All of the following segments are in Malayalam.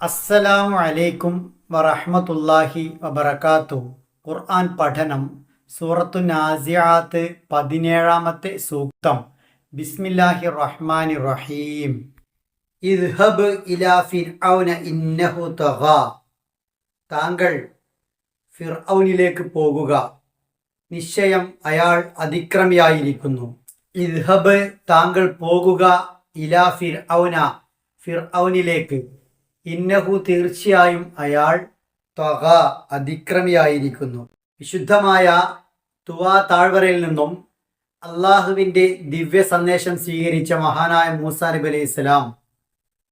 അസ്സലാമു അലൈക്കും വറഹ്മത്തുള്ളാഹി വബർക്കാത്തു ഖുർആൻ പഠനം സൂറത്തു നാസിയാത്ത് പതിനേഴാമത്തെ സൂക്തം. ബിസ്മില്ലാഹി റഹ്മാൻ റഹീം ഇദ്ഹബ് ഇലാ ഫിർഔന ഇന്നഹു തഗാ. താങ്കൾ ഫിർഔനിലേക്ക് പോകുക. നിശ്ചയം അയാൾ അതിക്രമിയായിരിക്കുന്നു. ഇദ്ഹബ് താങ്കൾ പോകുക ഇലാ ഫിർഔന ഫിർഔനിലേക്ക്. ഇന്നഹു തീർച്ചയായും അയാൾ ത്വക അതിക്രമിയായിരിക്കുന്നു. വിശുദ്ധമായ തുവാ താഴ്വരയിൽ നിന്നും അള്ളാഹുവിന്റെ ദിവ്യ സന്ദേശം സ്വീകരിച്ച മഹാനായ മൂസ നബി അലൈഹി ഇസ്ലാം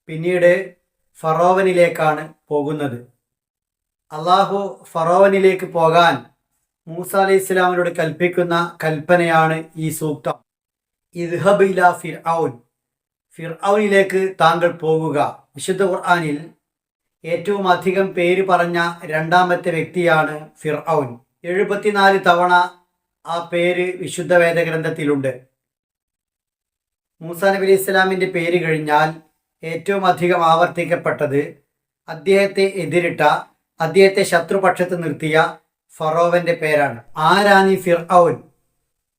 പിന്നീട് ഫറോവനിലേക്കാണ് പോകുന്നത്. അള്ളാഹു ഫറോവനിലേക്ക് പോകാൻ മൂസ അലൈഹി ഇസ്ലാമിനോട് കൽപ്പിക്കുന്ന കൽപ്പനയാണ് ഈ സൂക്തം. ഇദ്ഹബ് ഇല ഫിർഔൻ. ഫിർഔനിലേക്ക് താങ്കൾ പോകുക. വിശുദ്ധ ഖുർആാനിൽ ഏറ്റവും അധികം പേര് പറഞ്ഞ രണ്ടാമത്തെ വ്യക്തിയാണ് ഫിർഔൻ. എഴുപത്തിനാല് തവണ ആ പേര് വിശുദ്ധ വേദഗ്രന്ഥത്തിലുണ്ട്. മൂസാ നബി അലി ഇസ്ലാമിന്റെ പേര് കഴിഞ്ഞാൽ ഏറ്റവും അധികം ആവർത്തിക്കപ്പെട്ടത് അദ്ദേഹത്തെ എതിരിട്ട അദ്ദേഹത്തെ ശത്രുപക്ഷത്ത് നിർത്തിയ ഫറോവന്റെ പേരാണ്. ആരാണ് ഈ ഫിർഔൻ?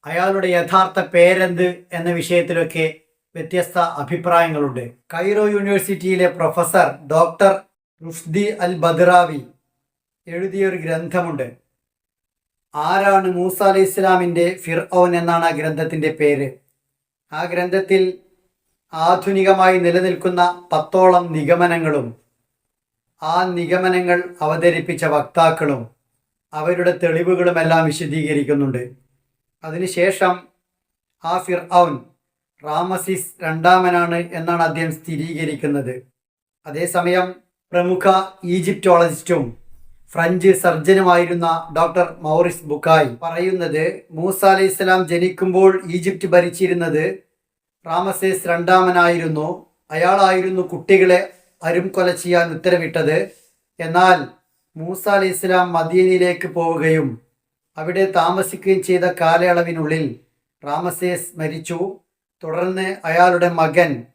അയാളുടെ യഥാർത്ഥ പേരെന്ത് എന്ന വിഷയത്തിലൊക്കെ വ്യത്യസ്ത അഭിപ്രായങ്ങളുണ്ട്. കൈറോ യൂണിവേഴ്സിറ്റിയിലെ professor doctor Rushdi al Badrawi എഴുതിയൊരു ഗ്രന്ഥമുണ്ട്. ആരാണ് മൂസ അലൈഹി ഇസ്ലാമിന്റെ ഫിർഔൻ എന്നാണ് ആ ഗ്രന്ഥത്തിന്റെ പേര്. ആ ഗ്രന്ഥത്തിൽ ആധുനികമായി നിലനിൽക്കുന്ന പത്തോളം നിഗമനങ്ങളും ആ നിഗമനങ്ങൾ അവതരിപ്പിച്ച വക്താക്കളും അവരുടെ തെളിവുകളുമെല്ലാം വിശദീകരിക്കുന്നുണ്ട്. അതിനുശേഷം ആ ഫിർഔൻ റാമസിസ് രണ്ടാമനാണ് എന്നാണ് അദ്ദേഹം സ്ഥിരീകരിക്കുന്നത്. അതേസമയം പ്രമുഖ ഈജിപ്റ്റോളജിസ്റ്റും ഫ്രഞ്ച് സർജനുമായിരുന്ന ഡോക്ടർ മൗറിസ് ബുക്കായി പറയുന്നത് മൂസ അലൈഹി ഇസ്ലാം ജനിക്കുമ്പോൾ ഈജിപ്റ്റ് ഭരിച്ചിരുന്നത് റാമസേസ് രണ്ടാമനായിരുന്നു. അയാളായിരുന്നു കുട്ടികളെ അരുംകൊല ചെയ്യാൻ ഉത്തരവിട്ടത്. എന്നാൽ മൂസ അലൈഹി ഇസ്ലാം മദീനയിലേക്ക് പോവുകയും അവിടെ താമസിക്കുകയും ചെയ്ത കാലയളവിനുള്ളിൽ റാമസേസ് മരിച്ചു. തുടർന്ന് അയാളുടെ മകൻ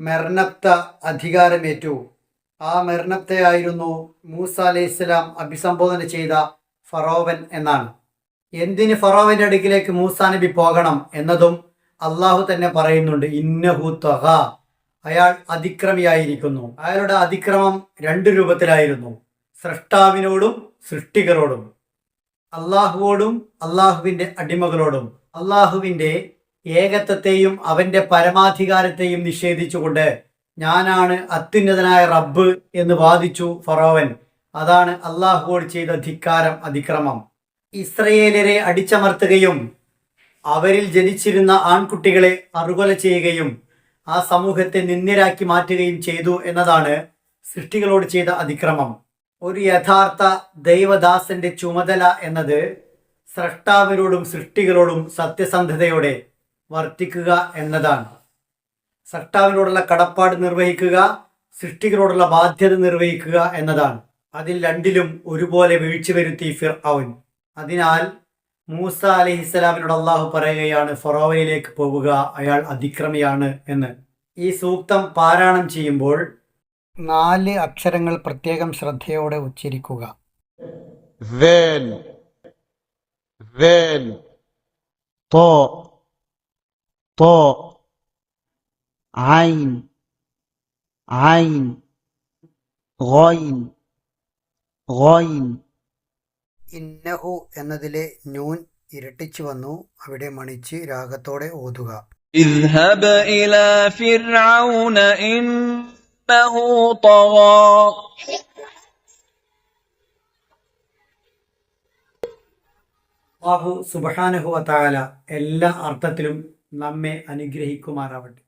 മെർനപ്ത അധികാരമേറ്റു. ആ മെർനപ്തയായിരുന്നു മൂസ അലൈഹി ഇസ്ലാം അഭിസംബോധന ചെയ്ത ഫറോവൻ എന്നാണ്. എന്തിന് ഫറോവന്റെ അടുക്കിലേക്ക് മൂസ നബി പോകണം എന്നതും അള്ളാഹു തന്നെ പറയുന്നുണ്ട്. ഇന്നഹു തഹ. അയാൾ അതിക്രമിയായിരിക്കുന്നു. അയാളുടെ അതിക്രമം രണ്ട് രൂപത്തിലായിരുന്നു. സൃഷ്ടാവിനോടും സൃഷ്ടികളോടും അള്ളാഹുവോടും അള്ളാഹുവിന്റെ അടിമകളോടും അള്ളാഹുവിന്റെ ഏകത്വത്തെയും അവന്റെ പരമാധികാരത്തെയും നിഷേധിച്ചുകൊണ്ട് ഞാനാണ് അത്യുന്നതനായ റബ്ബ് എന്ന് വാദിച്ചു ഫറോവൻ. അതാണ് അള്ളാഹുവോട് ചെയ്ത ധിക്കാരം അതിക്രമം. ഇസ്രയേലരെ അടിച്ചമർത്തുകയും അവരിൽ ജനിച്ചിരുന്ന ആൺകുട്ടികളെ അറുകൊല ചെയ്യുകയും ആ സമൂഹത്തെ നിന്ദ്യരാക്കി മാറ്റുകയും ചെയ്തു എന്നതാണ് സൃഷ്ടികളോട് ചെയ്ത അതിക്രമം. ഒരു യഥാർത്ഥ ദൈവദാസന്റെ ചുമതല എന്നത് സ്രഷ്ടാവിനോടും സൃഷ്ടികളോടും സത്യസന്ധതയോടെ വർദ്ധിക്കുക എന്നതാണ്. സർട്ടാവിനോടുള്ള കടപ്പാട് നിർവഹിക്കുക സൃഷ്ടികളോടുള്ള ബാധ്യത നിർവഹിക്കുക എന്നതാണ്. അതിൽ രണ്ടിലും ഒരുപോലെ വീഴ്ച വരുത്തി ഫിർ അവൻ അതിനാൽ മൂസ അലിഹിസ്സലാമിനോട് അള്ളാഹു പറയുകയാണ് ഫൊറോവയിലേക്ക് പോവുക അയാൾ അതിക്രമിയാണ് എന്ന്. ഈ സൂക്തം പാരായണം ചെയ്യുമ്പോൾ നാല് അക്ഷരങ്ങൾ പ്രത്യേകം ശ്രദ്ധയോടെ ഉച്ചരിക്കുക. വേൻ വേൻ തോ طاء عين عين غين غين ഇന്നഹു എന്നതിലെ നൂൻ ഇരട്ടിച്ചു വന്നു അവിടെ മണിച്ച് രാഗത്തോടെ ഓതുക اذهب إلى فرعون إنه طغى അള്ളാഹു സുബഹാനഹു വതാല എല്ലാ അർത്ഥത്തിലും നമ്മെ അനുഗ്രഹിക്കുമാറാവട്ടെ.